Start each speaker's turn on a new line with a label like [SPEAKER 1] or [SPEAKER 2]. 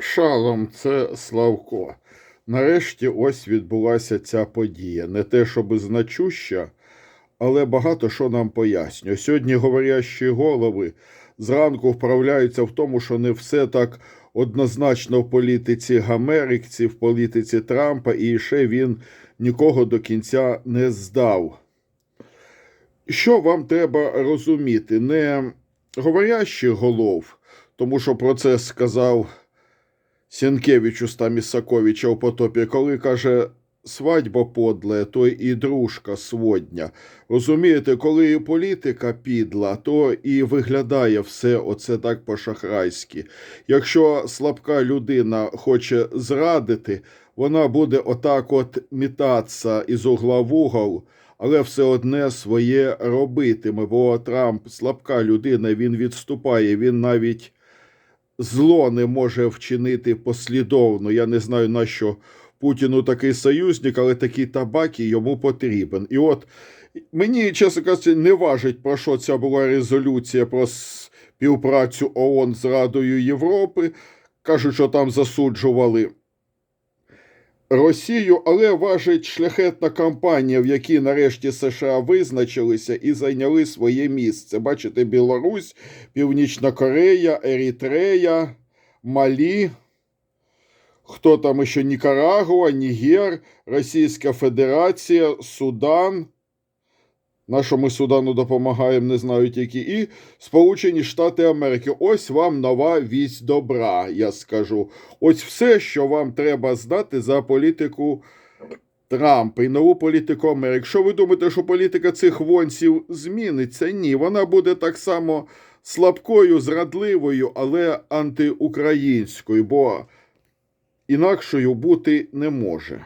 [SPEAKER 1] Шалом, це Славко. Нарешті ось відбулася ця подія. Не те, щоб значуща, але багато що нам пояснює. Сьогодні говорящі голови зранку вправляються в тому, що не все так однозначно в політиці Гамерикці, в політиці Трампа, і ще він нікого до кінця не здав. Що вам треба розуміти? Не говорящих голов, тому що про це сказав Сінкевич уста Місаковича у потопі, коли каже свадьба подле, то і дружка сводня. Розумієте, коли політика підла, то і виглядає все оце так по-шахрайськи. Якщо слабка людина хоче зрадити, вона буде отак от мітатися із угла в угол, але все одне своє робитиме, бо Трамп слабка людина, він відступає, він навіть зло не може вчинити послідовно. Я не знаю, на що Путіну такий союзник, але такий табак і йому потрібен. І от мені, чесно кажучи, не важить, про що ця була резолюція про співпрацю ООН з Радою Європи. Кажуть, що там засуджували. Росію, але важить шляхетна кампанія, в якій нарешті США визначилися і зайняли своє місце. Бачите, Білорусь, Північна Корея, Ерітрея, Малі. Хто там ще Нікарагуа, Нігер, Російська Федерація, Судан. На що ми Судану допомагаємо, не знають які. І Сполучені Штати Америки. Ось вам нова вість добра, я скажу. Ось все, що вам треба знати за політику Трампа і нову політику Америки. Якщо ви думаєте, що політика цих вонців зміниться, ні, вона буде так само слабкою, зрадливою, але антиукраїнською, бо інакшою бути не може.